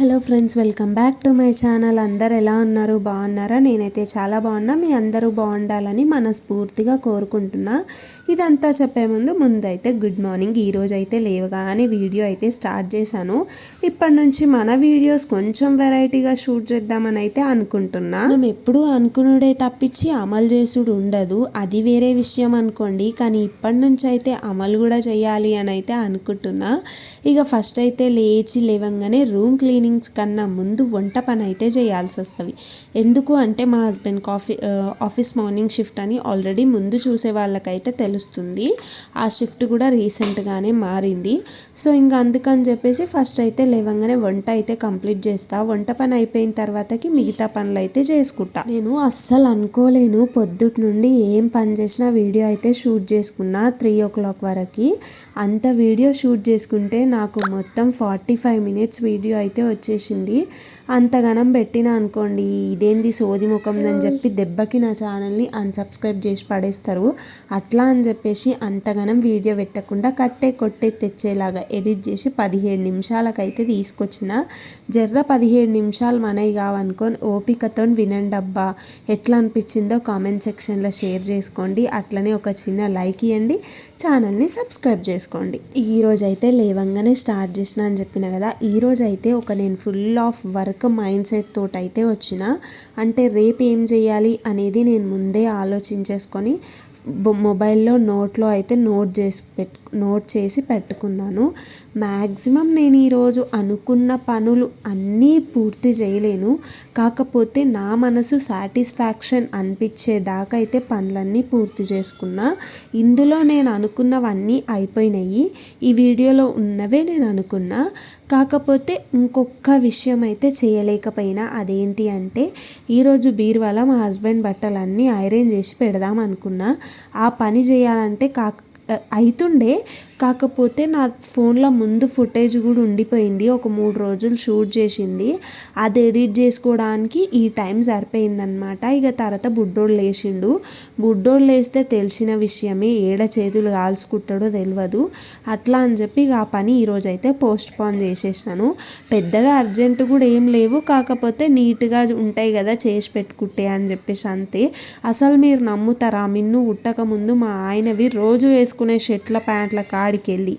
Hello friends welcome back to my channel. అందరు ఎలా ఉన్నారు? బాగున్నారా? నేనైతే చాలా బాగున్నా. మీ అందరూ బాగుండాలని మనస్ఫూర్తిగా కోరుకుంటున్నా. ఇదంతా చెప్పే ముందు ముందైతే గుడ్ మార్నింగ్. ఈరోజు అయితే లేవగానే వీడియో అయితే స్టార్ట్ చేశాను. ఇప్పటి నుంచి మన వీడియోస్ కొంచెం వెరైటీగా షూట్ చేద్దామని అయితే అనుకుంటున్నా. మనం ఎప్పుడూ అనుకునుడే తప్పించి అమలు చేసుడు ఉండదు. అది వేరే విషయం అనుకోండి. కానీ ఇప్పటి నుంచి అయితే అమలు కూడా చేయాలి అని అయితే అనుకుంటున్నా. ఇక ఫస్ట్ అయితే లేచి లేవంగానే రూమ్ ఈవినింగ్స్ కన్నా ముందు వంట పని అయితే చేయాల్సి వస్తుంది. ఎందుకు అంటే మా husband coffee office morning shift అని ఆల్రెడీ ముందు చూసే వాళ్ళకైతే తెలుస్తుంది. ఆ షిఫ్ట్ కూడా రీసెంట్గానే మారింది. సో ఇంకా అందుకని చెప్పేసి ఫస్ట్ అయితే లేవంగానే వంట అయితే కంప్లీట్ చేస్తా. వంట పని అయిపోయిన తర్వాతకి మిగతా పనులు అయితే చేసుకుంటా. నేను అస్సలు అనుకోలేను పొద్దుట్ నుండి ఏం పని చేసినా వీడియో అయితే షూట్ చేసుకున్నా త్రీ ఓ క్లాక్ వరకు. అంత వీడియో షూట్ చేసుకుంటే నాకు మొత్తం ఫార్టీ ఫైవ్ మినిట్స్ వీడియో అయితే వచ్చేసింది. అంతగనం పెట్టినా అనుకోండి ఇదేంది సోది ముఖం అని చెప్పి దెబ్బకి నా ఛానల్ని అన్సబ్స్క్రైబ్ చేసి పడేస్తారు. అట్లా అని చెప్పేసి అంతగనం వీడియో పెట్టకుండా కట్టే కొట్టే తెచ్చేలాగా ఎడిట్ చేసి పదిహేడు నిమిషాలకైతే తీసుకొచ్చిన జర్ర పదిహేడు నిమిషాలు మనవి కావనుకొని ఓపికతో వినండి అబ్బా. ఎట్లా అనిపించిందో కామెంట్ సెక్షన్లో షేర్ చేసుకోండి. అట్లనే ఒక చిన్న లైక్ ఇవ్వండి ఛానల్ని సబ్స్క్రైబ్ చేసుకోండి. ఈరోజైతే లేవంగానే స్టార్ట్ చేసిన అని చెప్పిన కదా ఈరోజైతే ఒక నేను full of work mind set తోటి అయితే వచ్చిన అంటే రేపు ఏం చేయాలి అనేది నేను ముందే ఆలోచించేసుకొని మొబైల్లో నోట్లో అయితే నోట్ చేసి పెట్టు నోట్ చేసి పెట్టుకున్నాను. మ్యాక్సిమం నేను ఈరోజు అనుకున్న పనులు అన్నీ పూర్తి చేయలేను. కాకపోతే నా మనసు సాటిస్ఫాక్షన్ అనిపించేదాకా అయితే పనులన్నీ పూర్తి చేసుకున్నా. ఇందులో నేను అనుకున్నవన్నీ అయిపోయినాయి. ఈ వీడియోలో ఉన్నవే నేను అనుకున్నా. కాకపోతే ఇంకొక విషయం అయితే చేయలేకపోయినా. అదేంటి అంటే ఈరోజు బీరువాల మా హస్బెండ్ బట్టలన్నీ ఐరన్ చేసి పెడదాం అనుకున్నా. ఆ పని చేయాలంటే కాక అవుతుండే కాకపోతే నా ఫోన్లో ముందు ఫుటేజ్ కూడా ఉండిపోయింది. ఒక మూడు రోజులు షూట్ చేసింది. అది ఎడిట్ చేసుకోవడానికి ఈ టైం సరిపోయిందనమాట ఇక తర్వాత బుడ్డోడు లేచిండు. బుడ్డోడు లేస్తే తెలిసిన విషయమే. ఏడ చేతులు కాల్చుకుంటాడో తెలియదు అట్లా అని చెప్పి ఇక ఆ పని ఈరోజు అయితే పోస్ట్ పోన్ చేసేసినాను. పెద్దగా అర్జెంట్ కూడా ఏం లేవు. కాకపోతే నీట్గా ఉంటాయి కదా చేసి పెట్టుకుంటే అని చెప్పేసి అంతే. అసలు మీరు నమ్ముతారా? మిన్ను ఉట్టక ముందు మా ఆయనవి రోజు వేసుకునే షర్ట్ల ప్యాంట్ల కాడికి వెళ్ళి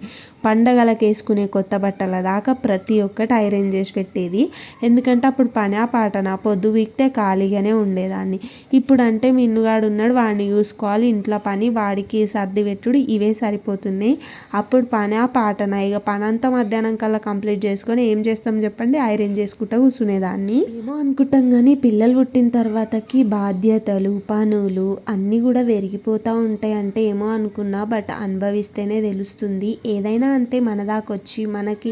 పండగలకు వేసుకునే కొత్త బట్టల దాకా ప్రతి ఒక్కటి ఐరన్ చేసి పెట్టేది. ఎందుకంటే అప్పుడు పని ఆ పాటన పొద్దు వీక్తే ఖాళీగానే ఉండేదాన్ని. ఇప్పుడు అంటే మిన్నుగాడు ఉన్నాడు వాడిని చూసుకోవాలి ఇంట్లో పని వాడికి సర్ది పెట్టుడు ఇవే సరిపోతున్నాయి. అప్పుడు పని ఆ పాటన ఇక పని అంతా మధ్యాహ్నం కల్లా కంప్లీట్ చేసుకొని ఏం చేస్తాం చెప్పండి? ఐరన్ చేసుకుంటా కూర్చునేదాన్ని ఏమో అనుకుంటాం కానీ పిల్లలు పుట్టిన తర్వాతకి బాధ్యతలు పనులు అన్నీ కూడా పెరిగిపోతూ ఉంటాయి అంటే ఏమో అనుకున్నా బట్ అనుభవిస్తేనే తెలుస్తుంది. ఏదైనా అంతే మన దాకా వచ్చి మనకి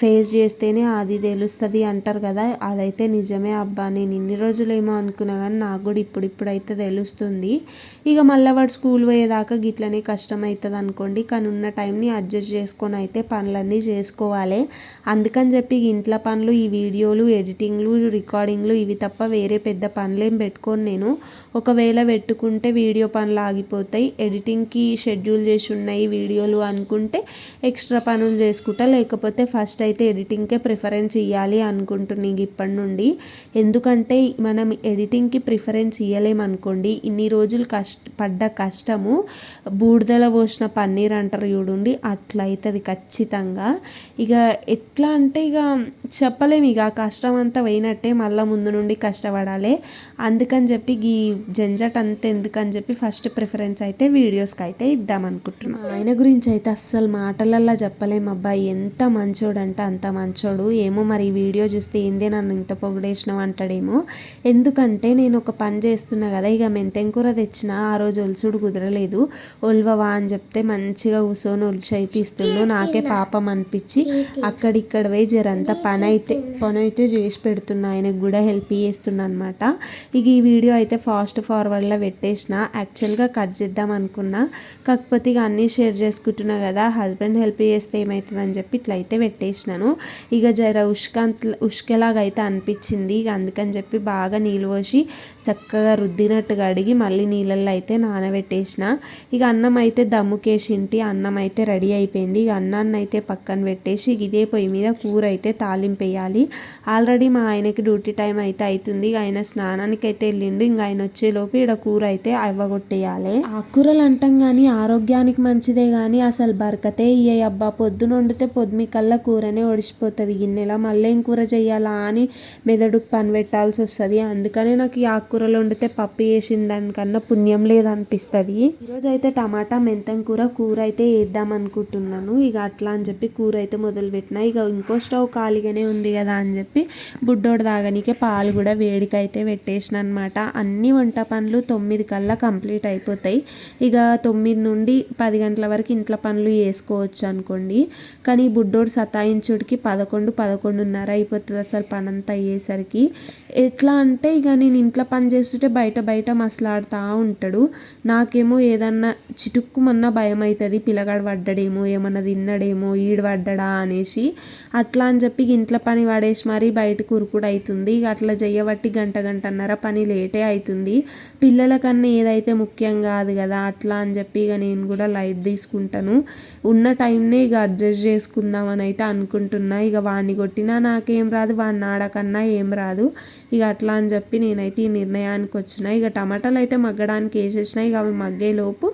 ఫేస్ చేస్తేనే అది తెలుస్తుంది అంటారు కదా. అదైతే నిజమే అబ్బా. నేను ఇన్ని రోజులేమో అనుకున్నా కానీ నాకు కూడా ఇప్పుడు ఇప్పుడైతే తెలుస్తుంది. ఇక మళ్ళీ వాడు స్కూల్ పోయేదాకా గిట్లనే కష్టం అవుతుంది అనుకోండి కానీ ఉన్న టైంని అడ్జస్ట్ చేసుకొని అయితే పనులన్నీ చేసుకోవాలి. అందుకని చెప్పి ఇంట్లో పనులు ఈ వీడియోలు ఎడిటింగ్లు రికార్డింగ్లు ఇవి తప్ప వేరే పెద్ద పనులేం పెట్టుకొని నేను. ఒకవేళ పెట్టుకుంటే వీడియో పనులు ఆగిపోతాయి. ఎడిటింగ్కి షెడ్యూల్ చేసి ఉన్నాయి వీడియోలు అనుకుంటే ఎక్స్ట్రా పనులు చేసుకుంటా. లేకపోతే ఫస్ట్ అయితే ఎడిటింగ్కే ప్రిఫరెన్స్ ఇవ్వాలి అనుకుంటున్నాను ఇప్పటి నుండి. ఎందుకంటే మనం ఎడిటింగ్కి ప్రిఫరెన్స్ ఇవ్వలేమనుకోండి ఇన్ని రోజులు కష్ట పడ్డ కష్టము బూడిదల పోసిన పన్నీర్ అంటారు చూడండి అట్లా అవుతుంది ఖచ్చితంగా. ఇక ఎట్లా అంటే ఇక చెప్పలేము ఇక కష్టం అంతా పోయినట్టే మళ్ళీ ముందు నుండి కష్టపడాలి. అందుకని చెప్పి ఈ జంజట్ అంత ఎందుకని చెప్పి ఫస్ట్ ప్రిఫరెన్స్ అయితే వీడియోస్కి అయితే ఇద్దాం అనుకుంటున్నాను ఆయన గురించి అయితే అస్సలు మాటలల్లా చెప్పలేము అబ్బాయి ఎంత మంచోడంటే అంత మంచోడు. ఏమో మరి ఈ వీడియో చూస్తే ఏందే నన్ను ఇంత పొగిడేసినావు అంటాడేమో. ఎందుకంటే నేను ఒక పని చేస్తున్నా కదా ఇక మెంతెం కూర తెచ్చిన ఆ రోజు ఒలుసుడు కుదరలేదు. ఒల్వవా అని చెప్తే మంచిగా కూర్చొని ఒలిచి అయితే ఇస్తుండు. నాకే పాపం అనిపించి అక్కడిక్కడ పోయి జరంతా పని అయితే పని అయితే చేసి పెడుతున్నా. ఆయనకు కూడా హెల్ప్ చేస్తున్నా అనమాట ఇక ఈ వీడియో అయితే ఫాస్ట్ ఫార్వర్డ్లో పెట్టేసిన. యాక్చువల్గా కట్ చేద్దాం అనుకున్నా. కాకపోతే ఇక అన్నీ షేర్ చేసుకుంటున్నా కదా హస్బెండ్ హెల్ప్ చేస్తే ఏమవుతుందని చెప్పి ఇట్లా అయితే పెట్టేసిన. పెట్టేసినాను ఇక జర ఉష్కాంత్ ఉష్కెలాగా అయితే అనిపించింది. ఇక అందుకని చెప్పి బాగా నీళ్ళు పోసి చక్కగా రుద్దినట్టు కడిగి మళ్ళీ నీళ్ళల్లో అయితే నానబెట్టేసిన. ఇక అన్నం అయితే దమ్ముకేసింటి అన్నం అయితే రెడీ అయిపోయింది. ఇక అన్నాన్ని అయితే పక్కన పెట్టేసి ఇదే పొయ్యి మీద కూర అయితే తాలింపు వేయాలి. ఆల్రెడీ మా ఆయనకి డ్యూటీ టైం అయితే అవుతుంది ఇక ఆయన స్నానానికి అయితే వెళ్ళిండు. ఇంకా ఆయన వచ్చేలోపు ఇక్కడ కూర అయితే అవ్వగొట్టేయాలి. ఆకుకూరలు అంటాం కానీ ఆరోగ్యానికి మంచిదే కానీ అసలు బరకతే ఇయ్య అబ్బా. పొద్దున వండితే పొద్దుమికల్లా కల్లా కూరనే ఒడిసిపోతుంది. గిన్నెలా మళ్ళీ ఏం కూర చేయాలా అని మెదడుకు పని పెట్టాల్సి వస్తుంది. అందుకనే నాకు ఈ ఆకుకూరలు వండితే పప్పు వేసిన దానికన్నా పుణ్యం లేదనిపిస్తుంది. ఈరోజు అయితే టమాటా మెంతం కూర కూర అయితే వేద్దాం అనుకుంటున్నాను. ఇక అట్లా అని చెప్పి కూర అయితే మొదలు పెట్టిన ఇక ఇంకో స్టవ్ ఖాళీగానే ఉంది కదా అని చెప్పి బుడ్డోడు తాగనీకే పాలు కూడా వేడికైతే పెట్టేసిన అనమాట అన్ని వంట పనులు తొమ్మిది కల్లా కంప్లీట్ అయిపోతాయి. ఇక తొమ్మిది నుండి పది గంటల వరకు ఇంట్లో పనులు చేసుకోవచ్చు అనుకోండి. కానీ బుడ్డోడు బుడ్డోడు సతాయించుడికి పదకొండు పదకొండున్నర అయిపోతుంది అసలు పని అంతా అయ్యేసరికి. ఎట్లా అంటే ఇక నేను ఇంట్లో పని చేస్తుంటే బయట బయట మసలాడుతూ ఉంటాడు. నాకేమో ఏదన్నా చిటుక్కుమన్నా భయం అవుతుంది పిల్లగాడు పడ్డాడేమో ఏమన్నా తిన్నాడేమో ఈడు పడ్డడా అనేసి. అట్లా అని చెప్పి ఇంట్లో పని పడేసి మరీ బయట కురుకుడు అవుతుంది ఇక అట్లా చెయ్యబట్టి గంట గంటన్నర పని లేటే అవుతుంది పిల్లల కన్నా ఏదైతే ముఖ్యం కాదు కదా అట్లా అని చెప్పి ఇక నేను కూడా లైట్ తీసుకుంటాను ఉన్న టైంనే ఇక అడ్జస్ట్ చేసుకుందామని అయితే అనుకుంటున్నా. ఇక వాడిని కొట్టినా నాకేం రాదు వాడిని ఆడకన్నా ఏం రాదు. ఇక అట్లా అని చెప్పి నేనైతే ఈ నిర్ణయానికి వచ్చిన. ఇక టమాటాలు అయితే మగ్గడానికి వేసేసిన. ఇక అవి మగ్గేలోపు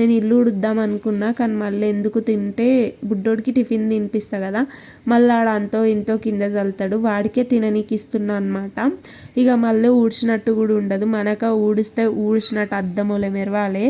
నేను ఇల్లు ఉడుద్దాం అనుకున్నా కానీ మళ్ళీ ఎందుకు తింటే బుడ్డోడికి టిఫిన్ తినిపిస్తా కదా. మళ్ళీ ఆడ అంతో ఇంతో కింద చల్లుతాడు. వాడికే తిననీకి ఇస్తున్నా అనమాట ఇక మళ్ళీ ఊడ్చినట్టు కూడా ఉండదు. మనక ఊడిస్తే ఊడ్చినట్టు అద్దములే మెరవాలే.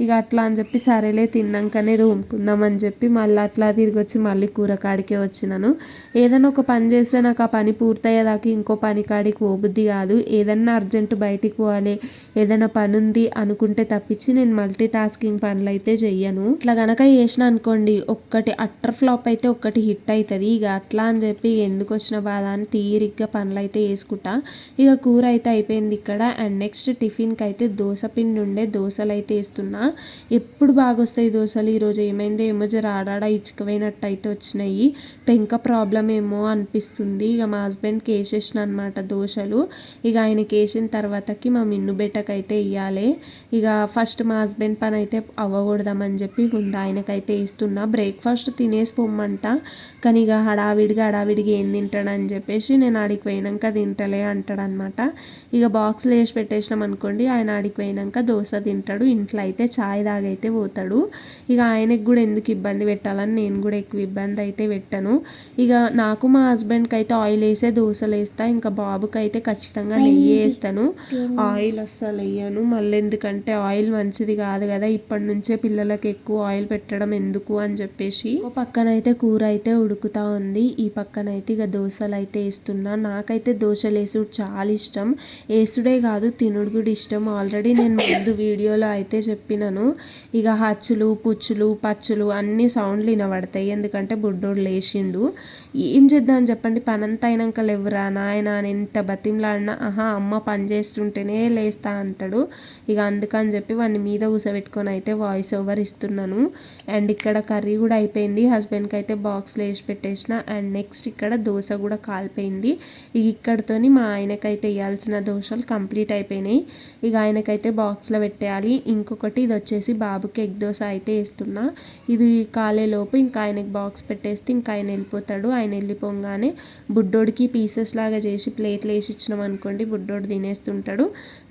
ఇక అట్లా అని చెప్పి సరేలే తిన్నాకనే తోముకుందామని చెప్పి మళ్ళీ అట్లా తిరిగి వచ్చి మళ్ళీ కూర కాడికే వచ్చినాను. ఏదైనా ఒక పని చేస్తే నాకు ఆ పని పూర్తయ్యేదాకా ఇంకో పని కాడికి పోబుద్ది కాదు. ఏదన్నా అర్జెంట్ బయటికి పోవాలి. ఏదైనా పని ఉంది అనుకుంటే తప్పించి నేను మల్టీ టాస్కింగ్ పని పనులు అయితే చెయ్యను. ఇట్లా గనక చేసిన అనుకోండి ఒక్కటి అట్టర్ ఫ్లాప్ అయితే ఒక్కటి హిట్ అవుతుంది ఇక అట్లా అని చెప్పి ఎందుకు వచ్చిన బాధ అని తీరిగ్గా పనులు అయితే వేసుకుంటా ఇక కూర అయితే అయిపోయింది ఇక్కడ. అండ్ నెక్స్ట్ టిఫిన్కి అయితే దోశ పిండి ఉండే దోశలు అయితే వేస్తున్నా. ఎప్పుడు బాగా వస్తాయి దోశలు ఈరోజు ఏమైందో ఏమో జర ఆడాడ ఇచ్చుకపోయినట్టు అయితే వచ్చినాయి. పెంక ప్రాబ్లం ఏమో అనిపిస్తుంది. ఇక మా హస్బెండ్కి వేసేసిన అనమాట దోశలు. ఇక ఆయనకి వేసిన తర్వాతకి మా మిన్ను బెట్టకైతే ఇవ్వాలి ఇక ఫస్ట్ మా హస్బెండ్ పని అయితే అవ్వకూడదామని చెప్పి ముందు ఆయనకైతే ఇస్తున్నా. బ్రేక్ఫాస్ట్ తినేసి పొమ్మంట కానీ ఇక హడావిడిగా హడావిడిగా ఏం తింటాడని చెప్పేసి నేను ఆడికి పోయినాక తింటలే అంటాడనమాట ఇక బాక్స్లో వేసి పెట్టేసినాం అనుకోండి ఆయన ఆడికి పోయినాక దోశ తింటాడు. ఇంట్లో అయితే చాయ్ తాగైతే పోతాడు. ఇక ఆయనకి కూడా ఎందుకు ఇబ్బంది పెట్టాలని నేను కూడా ఎక్కువ ఇబ్బంది అయితే పెట్టాను. ఇక నాకు మా హస్బెండ్కి అయితే ఆయిల్ వేసే దోశలు వేస్తా. ఇంకా బాబుకి అయితే ఖచ్చితంగా నెయ్యి వేస్తాను. ఆయిల్ అస్సలు వేయను. మళ్ళీ ఎందుకంటే ఆయిల్ మంచిది కాదు కదా. ఇప్పటి నుంచే పిల్లలకి ఎక్కువ ఆయిల్ పెట్టడం ఎందుకు అని చెప్పేసి ఓ పక్కన అయితే కూర అయితే ఉడుకుతా ఉంది. ఈ పక్కన అయితే ఇక దోశలు అయితే వేస్తున్నా. నాకైతే దోశలు వేసుడు చాలా ఇష్టం. వేసుడే కాదు తినుడు కూడా ఇష్టం. ఆల్రెడీ నేను ముందు వీడియోలో అయితే చెప్పినాను. ఇక హచ్చులు పుచ్చులు పచ్చులు అన్ని సౌండ్లు వినబడతాయి. ఎందుకంటే బుడ్డోడు లేచిండు. ఏం చేద్దాం చెప్పండి. పనంతా అయినాక లేవురా? నాయన అని ఎంత బతిమలాడినా ఆహా అమ్మ పని చేస్తుంటేనే లేస్తా అంటాడు. ఇక అందుకని చెప్పి వాడిని మీద కూసబెట్టుకొని అయితే వాయిస్ ఓవర్ ఇస్తున్నాను. అండ్ ఇక్కడ కర్రీ కూడా అయిపోయింది. హస్బెండ్కి అయితే బాక్స్లో వేసి పెట్టేసిన. అండ్ నెక్స్ట్ ఇక్కడ దోశ కూడా కాలిపోయింది. ఇక ఇక్కడతోని మా ఆయనకైతే వేయాల్సిన దోశలు కంప్లీట్ అయిపోయినాయి. ఇక ఆయనకైతే బాక్స్లో పెట్టేయాలి. ఇంకొకటి ఇది వచ్చేసి బాబుకి ఎగ్ దోశ అయితే వేస్తున్నా. ఇది కాలేలోపు ఇంకా ఆయనకి బాక్స్ పెట్టేస్తే ఇంకా ఆయన వెళ్ళిపోతాడు. ఆయన వెళ్ళిపోగానే బుడ్డోడికి పీసెస్ లాగా చేసి ప్లేట్లు వేసి ఇచ్చినాం అనుకోండి బుడ్డోడు తినేస్తుంటాడు.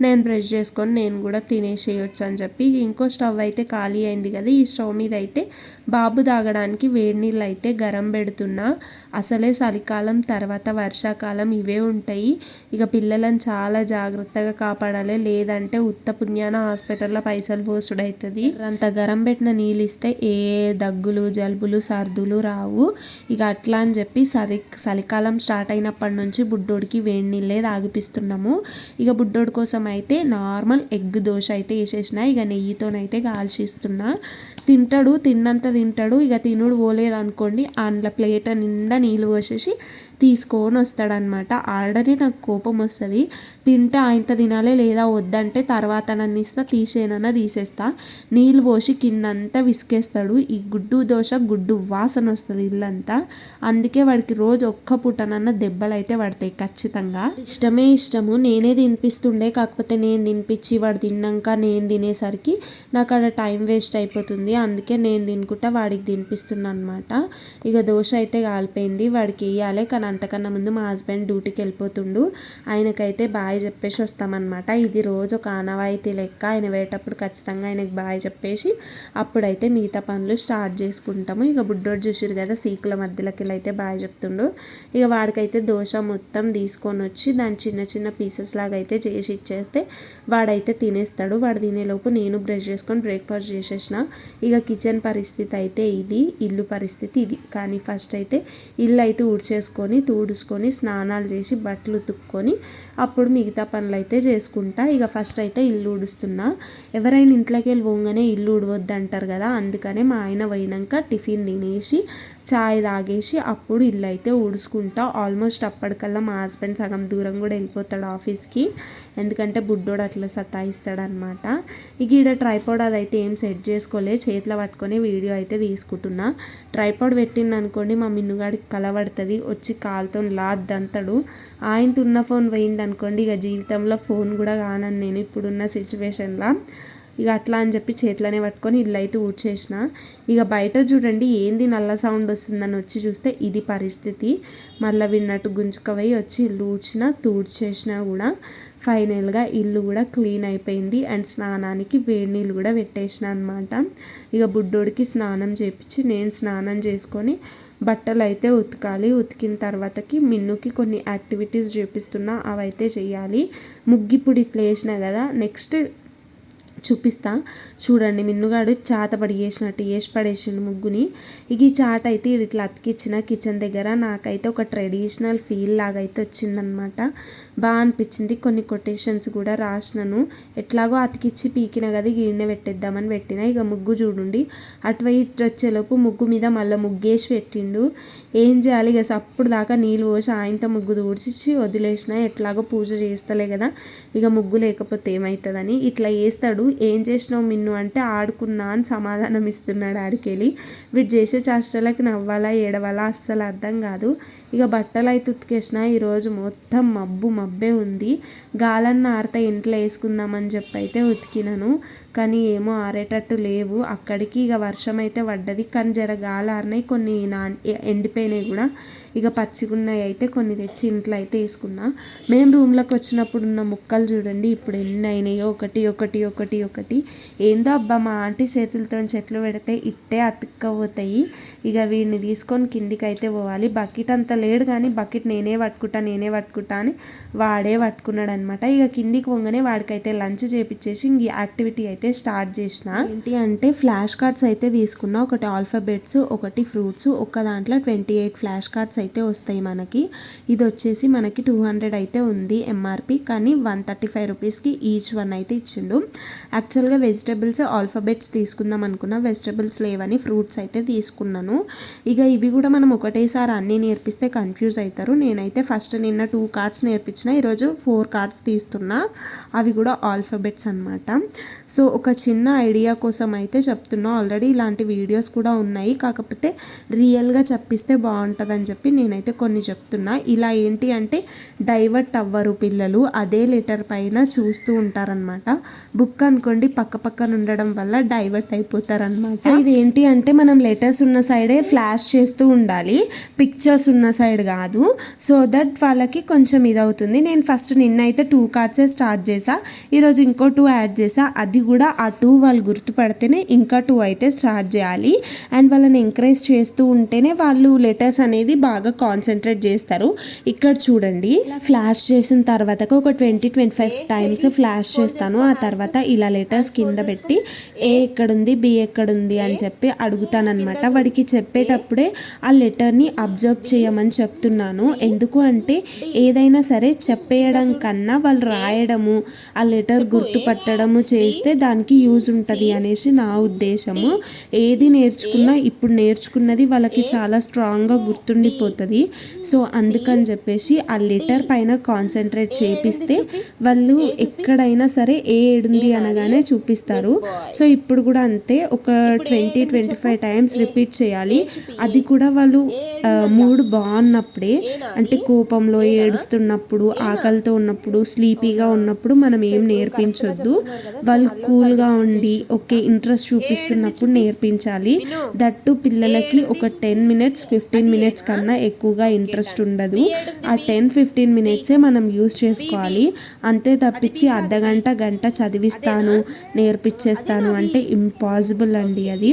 నేను బ్రష్ చేసుకొని నేను కూడా తినేసేయొచ్చు అని చెప్పి. ఇంకో స్టవ్ అయితే ఖాళీ అయింది కదా ఈ స్టవ్ మీద అయితే బాబు తాగడానికి వేడి నీళ్ళు అయితే గరం పెడుతున్నా. అసలే చలికాలం తర్వాత వర్షాకాలం ఇవే ఉంటాయి. ఇక పిల్లలను చాలా జాగ్రత్తగా కాపాడాలి. లేదంటే ఉత్త పుణ్యాన హాస్పిటల్లో పైసలు పోసుడు అవుతుంది అంత గరం పెట్టిన నీళ్ళు ఇస్తే ఏ దగ్గులు జలుబులు సర్దులు రావు. ఇక అట్లా అని చెప్పి సరి చలికాలం స్టార్ట్ అయినప్పటి నుంచి బుడ్డోడికి వేడి నీళ్ళే తాగిపిస్తున్నాము. ఇక బుడ్డోడి కోసం అయితే నార్మల్ ఎగ్ దోశ అయితే వేసేసిన. ఇక నెయ్యితోనైతే కాల్చిస్తున్నా తింటాడు తిన్నంత తింటాడు. ఇక తినుడు పోలేదు అనుకోండి అందులో ప్లేట్ నిండా నీళ్ళు పోసేసి తీసుకొని వస్తాడనమాట ఆల్రెడీ నాకు కోపం వస్తుంది. తింటే ఆయంత తినాలే లేదా వద్దంటే తర్వాత నన్ను ఇస్తా తీసేనన్నా తీసేస్తా. నీళ్ళు పోసి కిందంతా విసికేస్తాడు. ఈ గుడ్డు దోశ గుడ్డు వాసన వస్తుంది ఇల్లంతా. అందుకే వాడికి రోజు ఒక్క పుట్టనన్న దెబ్బలు అయితే పడతాయి ఖచ్చితంగా. ఇష్టమే ఇష్టము. నేనే తినిపిస్తుండే కాకపోతే నేను తినిపించి వాడు తిన్నాక నేను తినేసరికి నాకు అక్కడ టైం వేస్ట్ అయిపోతుంది. అందుకే నేను తినుకుంటా వాడికి తినిపిస్తున్నాను అనమాట ఇక దోశ అయితే కాలిపోయింది. వాడికి వేయాలి కానీ అంతకన్నా ముందు మా హస్బెండ్ డ్యూటీకి వెళ్ళిపోతుండు. ఆయనకైతే బాయ్ చెప్పేసి వస్తామన్నమాట. ఇది రోజు ఒక ఆనవాయితీ లెక్క. ఆయన వేటప్పుడు ఖచ్చితంగా ఆయనకి బాయ్ చెప్పేసి అప్పుడైతే మిగతా పనులు స్టార్ట్ చేసుకుంటాము. ఇక బుడ్డోడు చూసిరు కదా సీకుల మధ్యలోకి అయితే బాయ్ చెప్తుండు. ఇక వాడికైతే దోశ మొత్తం తీసుకొని వచ్చి దాని చిన్న చిన్న పీసెస్ లాగా అయితే చేసి ఇచ్చేస్తే వాడైతే తినేస్తాడు. వాడు తినేలోపు నేను బ్రష్ చేసుకొని బ్రేక్ఫాస్ట్ చేసేసిన. ఇక కిచెన్ పరిస్థితి అయితే ఇది ఇల్లు పరిస్థితి ఇది. కానీ ఫస్ట్ అయితే ఇల్లు అయితే ఊడ్చేసుకొని తూడుసుకొని స్నానాలు చేసి బట్టలు ఉతుక్కొని అప్పుడు మిగతా పనులు అయితే చేసుకుంటా. ఇక ఫస్ట్ అయితే ఇల్లు ఊడుస్తున్నా. ఎవరైనా ఇంట్లోకి వెళ్ళి పోగానే ఇల్లు ఊడవద్దు అంటారు కదా అందుకనే మా ఆయన పోయినాక టిఫిన్ తినేసి చాయ్ తాగేసి అప్పుడు ఇల్లు అయితే ఊడుచుకుంటా. ఆల్మోస్ట్ అప్పటికల్లా మా హస్బెండ్ సగం దూరం కూడా వెళ్ళిపోతాడు ఆఫీస్కి ఎందుకంటే బుడ్డోడు అట్లా సతాయిస్తాడనమాట ఇక ఈడ ట్రైపాడ్ అదైతే ఏం సెట్ చేసుకోలే. చేతిలో పట్టుకొని వీడియో అయితే తీసుకుంటున్నా. ట్రైపాడ్ పెట్టింది అనుకోండి మా మిన్నుగాడికి కలబడుతుంది వచ్చి కాలుతో లాద్దంతడు. ఆయనతో ఉన్న ఫోన్ పోయింది అనుకోండి ఇక జీవితంలో ఫోన్ కూడా కానని నేను ఇప్పుడున్న సిచ్యువేషన్లో ఇక అట్లా అని చెప్పి చేతిలోనే పట్టుకొని ఇల్లు అయితే ఊడ్చేసిన. ఇక బయట చూడండి ఏంది నల్ల సౌండ్ వస్తుందని వచ్చి చూస్తే ఇది పరిస్థితి. మళ్ళీ విన్నట్టు గుంజుకవై వచ్చి ఇల్లు ఊడ్చిన తూడ్చేసినా కూడా ఫైనల్గా ఇల్లు కూడా క్లీన్ అయిపోయింది. అండ్ స్నానానికి వేడి నీళ్ళు కూడా పెట్టేసిన అనమాట ఇక బుడ్డోడికి స్నానం చేపించి నేను స్నానం చేసుకొని బట్టలు అయితే ఉతకాలి. ఉతికిన తర్వాతకి మిన్నుకి కొన్ని యాక్టివిటీస్ చేపిస్తున్నా అవైతే చేయాలి. ముగ్గిప్పుడు ఇట్లా వేసిన కదా నెక్స్ట్ చూపిస్తా. చూడండి మిన్నుగాడు చాత పడి చేసినట్టు వేసి పడేసిండు ముగ్గుని. ఇక ఈ చాట అయితే ఇట్లా అతికిచ్చిన కిచెన్ దగ్గర నాకైతే ఒక ట్రెడిషనల్ ఫీల్ లాగా అయితే వచ్చిందనమాట బాగా అనిపించింది. కొన్ని కొటేషన్స్ కూడా రాసినాను. ఎట్లాగో అతికిచ్చి పీకిన కదా గిన్నె పెట్టేద్దామని పెట్టిన. ఇక ముగ్గు చూడండి. అటువై వచ్చేలోపు ముగ్గు మీద మళ్ళీ ముగ్గేసి పెట్టిండు. ఏం చేయాలి? ఇక అప్పుడు దాకా నీళ్ళు పోసి ఆయనతో ముగ్గు దూడ్చి వదిలేసిన ఎట్లాగో పూజ చేస్తలే కదా. ఇక ముగ్గు లేకపోతే ఏమవుతుందని ఇట్లా వేస్తాడు ఏం చేసినావు మిన్ను అంటే ఆడుకున్నా అని సమాధానం ఇస్తున్నాడు ఆడికెళ్ళి. వీడు చేసే చేష్టలకు నవ్వాలా ఏడవాలా అస్సలు అర్థం కాదు. ఇక బట్టలు అయితే ఉతికేసిన ఈరోజు మొత్తం మబ్బు మబ్బే ఉంది. గాలన్న ఆర్త ఇంట్లో వేసుకుందామని చెప్పి అయితే ఉతికినాను. కానీ ఏమో ఆరేటట్టు లేవు. అక్కడికి ఇక వర్షం అయితే పడ్డది. కానీ జర గాలి ఆరినాయి కొన్ని నా ఎండిపోయినాయి కూడా. ఇక పచ్చిగున్నాయి అయితే కొన్ని తెచ్చి ఇంట్లో అయితే వేసుకున్నా. మేము రూమ్లోకి వచ్చినప్పుడు ఉన్న ముక్కలు చూడండి. ఇప్పుడు ఎన్ని అయినాయో ఒకటి ఒకటి ఒకటి ఒకటి. ఏందో అబ్బా మా ఆంటీ చేతులతో చెట్లు పెడితే ఇట్టే అతుక్కపోతాయి. ఇక వీడిని తీసుకొని కిందికి అయితే పోవాలి. బకెట్ అంత లేడు కానీ బకెట్ నేనే పట్టుకుంటా నేనే పట్టుకుంటా అని వాడే పట్టుకున్నాడు అనమాట ఇక కిందికి వంగనే వాడికైతే లంచ్ చేపించేసి ఇంక యాక్టివిటీ అయితే స్టార్ట్ చేసిన. ఏంటి అంటే ఫ్లాష్ కార్డ్స్ అయితే తీసుకున్నా. ఒకటి ఆల్ఫాబెట్స్ ఒకటి ఫ్రూట్స్ ఒక దాంట్లో ట్వంటీ ఎయిట్ ఫ్లాష్ కార్డ్స్ అయితే వస్తాయి మనకి. ఇది వచ్చేసి మనకి టూ హండ్రెడ్ అయితే ఉంది ఎంఆర్పి కానీ వన్ థర్టీ ఫైవ్ రూపీస్కి ఈచ్ వన్ అయితే ఇచ్చిండు. యాక్చువల్గా వెజిటబుల్స్ ఆల్ఫాబెట్స్ తీసుకుందాం అనుకున్నా. వెజిటబుల్స్ లేవని ఫ్రూట్స్ అయితే తీసుకున్నాను. ఇక ఇవి కూడా మనం ఒకటేసారి అన్నీ నేర్పిస్తే కన్ఫ్యూజ్ అవుతారు నేనైతే ఫస్ట్ నిన్న టూ కార్డ్స్ నేర్పించిన. ఈరోజు ఫోర్ కార్డ్స్ తీస్తున్నా. అవి కూడా ఆల్ఫాబెట్స్ అనమాట సో ఒక చిన్న ఐడియా కోసం అయితే చెప్తున్నా. ఆల్రెడీ ఇలాంటి వీడియోస్ కూడా ఉన్నాయి. కాకపోతే రియల్గా చెప్పిస్తే బాగుంటుందని చెప్పి నేనైతే కొన్ని చెప్తున్నా. ఇలా ఏంటి అంటే డైవర్ట్ అవ్వరు పిల్లలు. అదే లెటర్ పైన చూస్తూ ఉంటారనమాట బుక్ అనుకోండి పక్క పక్కన ఉండడం వల్ల డైవర్ట్ అయిపోతారనమాట ఇది ఏంటి అంటే మనం లెటర్స్ ఉన్న సైడే ఫ్లాష్ చేస్తూ ఉండాలి. పిక్చర్స్ ఉన్న సైడ్ కాదు. సో దట్ వాళ్ళకి కొంచెం ఇది అవుతుంది నేను ఫస్ట్ నిన్న అయితే టూ కార్డ్సే స్టార్ట్ చేసా. ఈరోజు ఇంకో టూ యాడ్ చేసా. అది కూడా ఆ టూ వాళ్ళు గుర్తుపడితేనే ఇంకా టూ అయితే స్టార్ట్ చేయాలి. అండ్ వాళ్ళని ఎంకరేజ్ చేస్తూ ఉంటేనే వాళ్ళు లెటర్స్ అనేది బాగా కాన్సన్ట్రేట్ చేస్తారు. ఇక్కడ చూడండి. ఫ్లాష్ చేసిన తర్వాత ఒక twenty twenty five times flash చేస్తాను. ఆ తర్వాత ఇలా లెటర్స్ కింద పెట్టి ఏ ఎక్కడుంది బి ఎక్కడుంది అని చెప్పి అడుగుతానమాట వాడికి చెప్పేటప్పుడే ఆ లెటర్ని అబ్జర్వ్ చేయమని చెప్తున్నాను. ఎందుకు అంటే ఏదైనా సరే చెప్పేయడం కన్నా వాళ్ళు రాయడము ఆ లెటర్ గుర్తుపట్టడము చేస్తే దాని దానికి యూజ్ ఉంటుంది అనేసి నా ఉద్దేశము. ఏది నేర్చుకున్నా ఇప్పుడు నేర్చుకున్నది వాళ్ళకి చాలా స్ట్రాంగ్గా గుర్తుండిపోతుంది. సో అందుకని చెప్పేసి ఆ లెటర్ పైన కాన్సన్ట్రేట్ చేపిస్తే వాళ్ళు ఎక్కడైనా సరే ఏ ఏడుంది అనగానే చూపిస్తారు. సో ఇప్పుడు కూడా అంతే. ఒక twenty twenty five times repeat చేయాలి. అది కూడా వాళ్ళు మూడ్ బాగున్నప్పుడే. అంటే కోపంలో ఏడుస్తున్నప్పుడు ఆకలితో ఉన్నప్పుడు స్లీపీగా ఉన్నప్పుడు మనం ఏం నేర్పించొద్దు. వాళ్ళు కూల్గా ఉండి ఓకే ఇంట్రెస్ట్ చూపిస్తున్నప్పుడు నేర్పించాలి. దట్టు పిల్లలకి ఒక టెన్ మినిట్స్ ఫిఫ్టీన్ మినిట్స్ కన్నా ఎక్కువగా ఇంట్రెస్ట్ ఉండదు. ఆ టెన్ ఫిఫ్టీన్ మినిట్సే మనం యూస్ చేసుకోవాలి. అంతే తప్పించి అర్ధ గంట గంట చదివిస్తాను నేర్పించేస్తాను అంటే ఇంపాసిబుల్ అండి అది.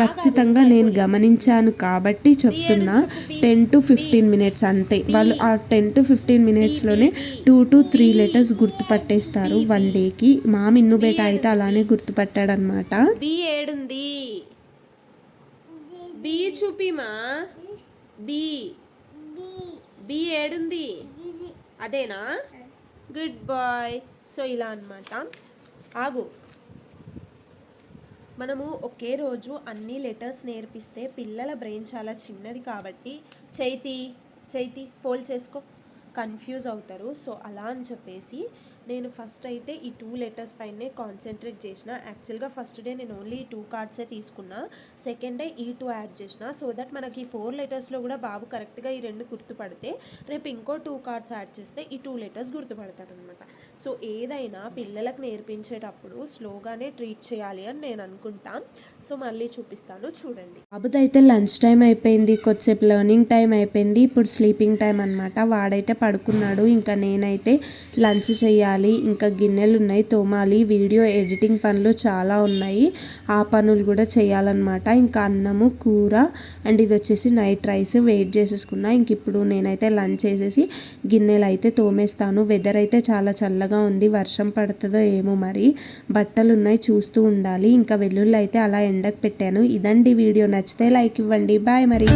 ఖచ్చితంగా నేను గమనించాను కాబట్టి చెప్తున్నా. టెన్ టు ఫిఫ్టీన్ మినిట్స్ అంతే. వాళ్ళు ఆ టెన్ టు ఫిఫ్టీన్ మినిట్స్లోనే టూ టు త్రీ లెటర్స్ గుర్తుపట్టేస్తారు వన్ డేకి. మా మిన్ను బేట అయితే అలానే గుర్తుపట్టాడనమాట బి ఏడుంది? బి చూపిమా? బి. బి ఏడుంది? అదేనా? Good bye. సో ఇలా అన్నమాట. ఆగు. మనము ఒకే రోజు అన్ని లెటర్స్ నేర్పిస్తే పిల్లల బ్రెయిన్ చాలా చిన్నది కాబట్టి చైతి చైతి ఫోల్డ్ చేసుకో. కన్ఫ్యూజ్ అవుతారు. సో అలా అని చెప్పేసి నేను ఫస్ట్ అయితే ఈ టూ లెటర్స్ పైనే కాన్సన్ట్రేట్ చేసిన. యాక్చువల్గా ఫస్ట్ డే నేను ఓన్లీ టూ కార్డ్సే తీసుకున్నా. సెకండ్ డే ఈ టూ యాడ్ చేసిన. సో దట్ మనకి ఫోర్ లెటర్స్లో కూడా బాబు కరెక్ట్గా ఈ రెండు గుర్తుపడితే రేపు ఇంకో టూ కార్డ్స్ యాడ్ చేస్తే ఈ టూ లెటర్స్ గుర్తుపడతాడు అనమాట సో ఏదైనా పిల్లలకు నేర్పించేటప్పుడు స్లోగానే ట్రీట్ చేయాలి అని నేను అనుకుంటా. సో మళ్ళీ చూపిస్తాను చూడండి. అబుదైతే లంచ్ టైం అయిపోయింది కొద్దిసేపు లర్నింగ్ టైం అయిపోయింది. ఇప్పుడు స్లీపింగ్ టైం అనమాట వాడైతే పడుకున్నాడు ఇంకా నేనైతే లంచ్ చేయాలి ఇంకా గిన్నెలు ఉన్నాయి తోమాలి. వీడియో ఎడిటింగ్ పనులు చాలా ఉన్నాయి ఆ పనులు కూడా చేయాలన్నమాట. ఇంకా అన్నము కూర అండ్ ఇది వచ్చేసి నైట్ రైస్ వెయిట్ చేసేసుకున్నా. ఇంక ఇప్పుడు నేనైతే లంచ్ చేసేసి గిన్నెలు అయితే తోమేస్తాను. వెదర్ అయితే చాలా చల్లగా చల్లగా ఉంది వర్షం పడుతుందో ఏమో మరి. బట్టలు ఉన్నాయి చూస్తూ ఉండాలి. ఇంకా వెల్లుల్లి అయితే అలా ఎండకు పెట్టాను. ఇదండి వీడియో. నచ్చితే లైక్ ఇవ్వండి. బాయ్ మరి.